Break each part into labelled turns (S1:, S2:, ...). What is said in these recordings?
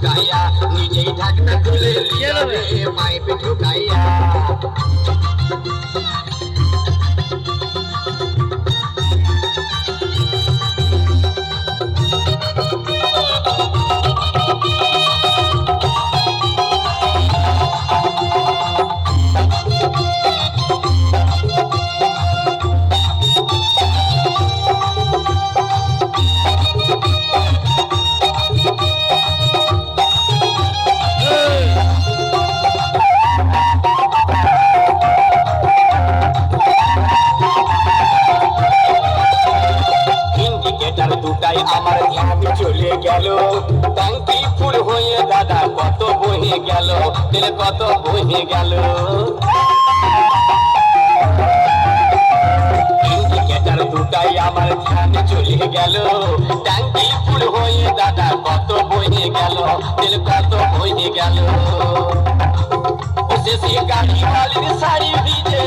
S1: ঢুকাইয়া নিজেই ঢাকনা খুলে দিয়ে রে ঢুকাইয়া। দুটাই আমার ধ্যান চলে গেল। ট্যাঙ্কি ফুল হয়ে দাদা, কত বহে গেল? তেল কত বহে গেল? দুটাই আমার ধ্যান চলে গেল। ট্যাঙ্কি ফুল হয়ে দাদা, কত বহে গেল? তেল কত বহে গেল? শেষে গাড়ি মালির শাড়ি ভিজে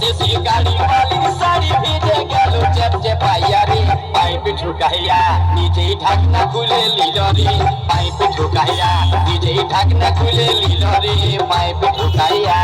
S1: শেষে গাড়ি মালির শাড়ি ভিজে গেল। চেপ চেপাইয়া পাইপ ঢুকাইয়া নিজেই ঢাকনা খুলে লিল রে। পাইপে ঢুকাইয়া নিজেই ঢাকনা খুলে লিল রে। পাইপে ঢুকাইয়া